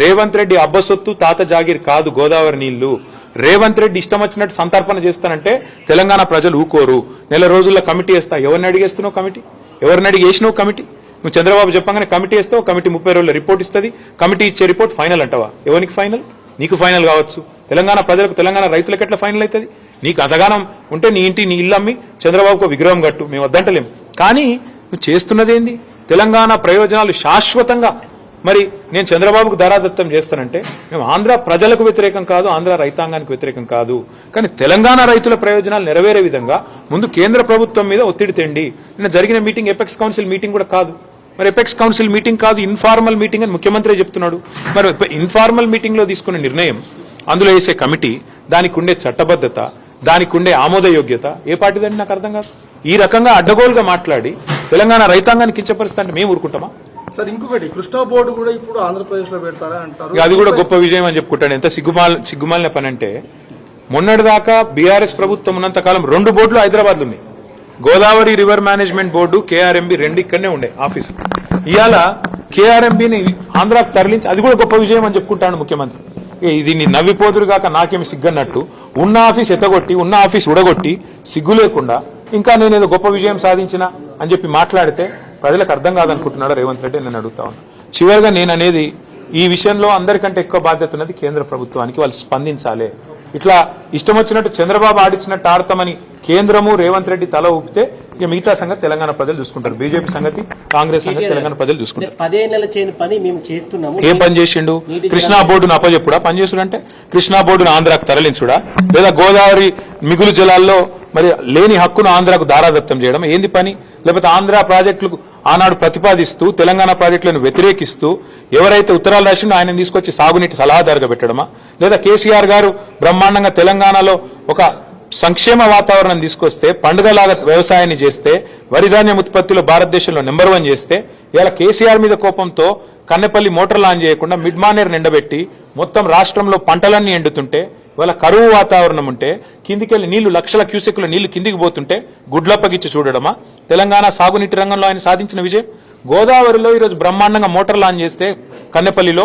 రేవంత్ రెడ్డి అబ్బసొత్తు తాత జాగీర్ కాదు గోదావరి నీళ్ళు. రేవంత్ రెడ్డి ఇష్టం వచ్చినట్టు సంతర్పణ చేస్తానంటే తెలంగాణ ప్రజలు ఊకోరు. నెల రోజుల్లో కమిటీ వేస్తా. ఎవరిని అడిగేస్తున్నావు కమిటీ? ఎవరిని అడిగి వేసినావు కమిటీ? నువ్వు చంద్రబాబు చెప్పగానే కమిటీ వేస్తావు కమిటీ ముప్పై రోజుల రిపోర్ట్ ఇస్తుంది. కమిటీ ఇచ్చే రిపోర్ట్ ఫైనల్ అంటావా? ఎవరికి ఫైనల్? నీకు ఫైనల్ కావచ్చు. తెలంగాణ ప్రజలకు తెలంగాణ రైతులకు ఎట్లా ఫైనల్ అవుతుంది? నీకు అంతగానం ఉంటే నీ ఇంటి నీ ఇల్లు అమ్మి చంద్రబాబుకు విగ్రహం కట్టు. మేము వద్దంటలేము కానీ నువ్వు చేస్తున్నదేంది? తెలంగాణ ప్రయోజనాలు శాశ్వతంగా మరి నేను చంద్రబాబుకు ధరాదత్తం చేస్తానంటే మేము ఆంధ్ర ప్రజలకు వ్యతిరేకం కాదు ఆంధ్ర రైతాంగానికి వ్యతిరేకం కాదు. కానీ తెలంగాణ రైతుల ప్రయోజనాలు నెరవేరే విధంగా ముందు కేంద్ర ప్రభుత్వం మీద ఒత్తిడి తెండి. నిన్న జరిగిన మీటింగ్ ఎపెక్స్ కౌన్సిల్ మీటింగ్ కూడా కాదు. మరి ఎపెక్స్ కౌన్సిల్ మీటింగ్ కాదు ఇన్ఫార్మల్ మీటింగ్ అని ముఖ్యమంత్రి చెప్తున్నాడు. మరి ఇన్ఫార్మల్ మీటింగ్లో తీసుకున్న నిర్ణయం అందులో వేసే కమిటీ దానికి ఉండే చట్టబద్ధత దానికి ఉండే ఆమోదయోగ్యత ఏ పార్టీదండి నాకు అర్థం కాదు. ఈ రకంగా అడ్డగోలుగా మాట్లాడి తెలంగాణ రైతాంగాన్ని కించపరుస్తా అంటే మేము ఊరుకుంటామా? సార్ ఇంకొకటి కృష్ణా బోర్డు కూడా ఇప్పుడు ఆంధ్రప్రదేశ్లో పెడతారా అంటారు? అది కూడా గొప్ప విజయం అని చెప్పుకుంటాను. ఎంత సిగ్గుమాల సిగ్గుమాలిన పని అంటే మొన్నటిదాకా బీఆర్ఎస్ ప్రభుత్వం ఉన్నంత కాలం రెండు బోర్డులు హైదరాబాద్ ఉన్నాయి. Godavari river management board KRMB రెండు ఇక్కడనే ఉండే ఆఫీసు. ఇవాళ కేఆర్ఎంబిని ఆంధ్రాకు తరలించి అది కూడా గొప్ప విజయం అని చెప్పుకుంటాను ముఖ్యమంత్రి. దీన్ని నవ్విపోదురు కాక నాకేమి సిగ్గన్నట్టు. ఉన్న ఆఫీస్ ఎత్తగొట్టి ఉన్న ఆఫీస్ ఉడగొట్టి సిగ్గు లేకుండా ఇంకా నేను ఏదో గొప్ప విజయం సాధించిన అని చెప్పి మాట్లాడితే ప్రజలకు అర్థం కాదనుకుంటున్నాడు రేవంత్ రెడ్డి నేను అడుగుతా ఉన్నా. చివరిగా నేను అనేది ఈ విషయంలో అందరికంటే ఎక్కువ బాధ్యత ఉన్నది కేంద్ర ప్రభుత్వానికి వాళ్ళు స్పందించాలి. ఇట్లా ఇష్టం వచ్చినట్టు చంద్రబాబు ఆడిచ్చినట్టు ఆడతామని కేంద్రము రేవంత్ రెడ్డి తల ఊపితే ఇక మిగతా సంగతి తెలంగాణ ప్రజలు చూసుకుంటారు. బీజేపీ సంగతి కాంగ్రెస్ సంగతి తెలంగాణ ప్రజలు చూసుకుంటారు. పదేళ్ళ చేయని పని మేము చేస్తున్నాము. ఏం పని చేసిండు? కృష్ణా బోర్డును అప్పచెప్పుడా పని చేసుడంటే కృష్ణా బోర్డును ఆంధ్రాకు తరలించుడా? లేదా గోదావరి మిగులు జలాల్లో మరి లేని హక్కును ఆంధ్రాకు దారాదత్తం చేయడం ఏంది పని? లేకపోతే ఆంధ్ర ప్రాజెక్టులకు ఆనాడు ప్రతిపాదిస్తూ తెలంగాణ ప్రాజెక్టులను వ్యతిరేకిస్తూ ఎవరైతే ఉత్తరాలు రాసిండో ఆయన తీసుకొచ్చి సాగునీటి సలహాదారుగా పెట్టడమా? లేదా కేసీఆర్ గారు బ్రహ్మాండంగా తెలంగాణలో ఒక సంక్షేమ వాతావరణం తీసుకొస్తే పండుగలాగా వ్యవసాయాన్ని చేస్తే వరిధాన్యం ఉత్పత్తిలో భారతదేశంలో నెంబర్ వన్ చేస్తే ఇలా కేసీఆర్ మీద కోపంతో కన్నెపల్లి మోటార్ లాంచ్ చేయకుండా మిడ్ మానేర్ నిండబెట్టి మొత్తం రాష్ట్రంలో పంటలన్నీ ఎండుతుంటే ఇవాళ కరువు వాతావరణం ఉంటే కిందికెళ్ళి నీళ్ళు లక్షల క్యూసెక్ల నీళ్ళు కిందికి పోతుంటే గుడ్లప్పగిచ్చి చూడడమా? తెలంగాణ సాగునీటి రంగంలో ఆయన సాధించిన విజయం. గోదావరిలో ఈరోజు బ్రహ్మాండంగా మోటార్ లాంచ్ చేస్తే కన్నెపల్లిలో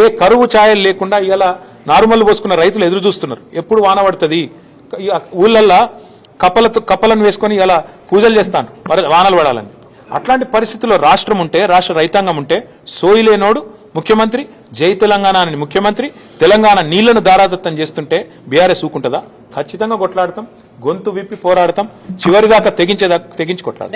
ఏ కరువు ఛాయలు లేకుండా ఇలా నారుమల్లు పోసుకున్న రైతులు ఎదురు చూస్తున్నారు. ఎప్పుడు వాన పడుతుంది? ఊళ్ళల్లో కప్పలతో కప్పలను వేసుకొని ఇలా పూజలు చేస్తాను. వానలు పడాలని. అట్లాంటి పరిస్థితుల్లో రాష్ట్రం ఉంటే రాష్ట్ర రైతాంగం ఉంటే సోయిలేనోడు ముఖ్యమంత్రి జై తెలంగాణ అని ముఖ్యమంత్రి తెలంగాణ నీళ్ళను దారాదత్తం చేస్తుంటే బీఆర్ఎస్ ఊకుంటుందా? ఖచ్చితంగా కొట్లాడతాం గొంతు విప్పి పోరాడతాం చివరిదాకా తెగించేదాకా తెగించి కొట్లాడతాం.